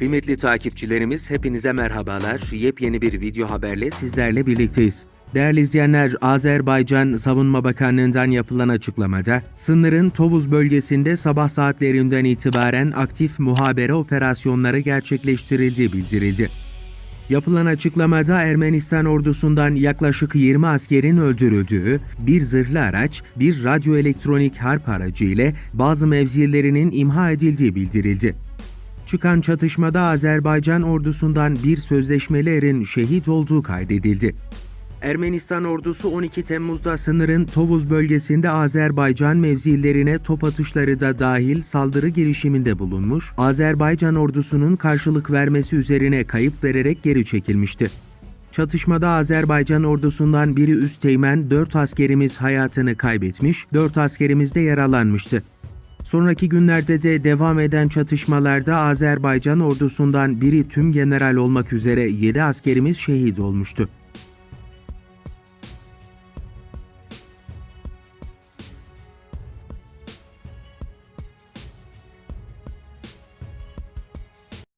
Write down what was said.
Kıymetli takipçilerimiz hepinize merhabalar. Yepyeni bir video haberle sizlerle birlikteyiz. Değerli izleyenler, Azerbaycan Savunma Bakanlığı'ndan yapılan açıklamada, sınırın Tovuz bölgesinde sabah saatlerinden itibaren aktif muhabere operasyonları gerçekleştirildiği bildirildi. Yapılan açıklamada Ermenistan ordusundan yaklaşık 20 askerin öldürüldüğü, bir zırhlı araç, bir radyoelektronik harp aracı ile bazı mevzilerinin imha edildiği bildirildi. Çıkan çatışmada Azerbaycan ordusundan bir sözleşmeli erin şehit olduğu kaydedildi. Ermenistan ordusu 12 Temmuz'da sınırın Tovuz bölgesinde Azerbaycan mevzilerine top atışları da dahil saldırı girişiminde bulunmuş, Azerbaycan ordusunun karşılık vermesi üzerine kayıp vererek geri çekilmişti. Çatışmada Azerbaycan ordusundan biri üsteğmen 4 askerimiz hayatını kaybetmiş, 4 askerimiz de yaralanmıştı. Sonraki günlerde de devam eden çatışmalarda Azerbaycan ordusundan biri tüm general olmak üzere 7 askerimiz şehit olmuştu.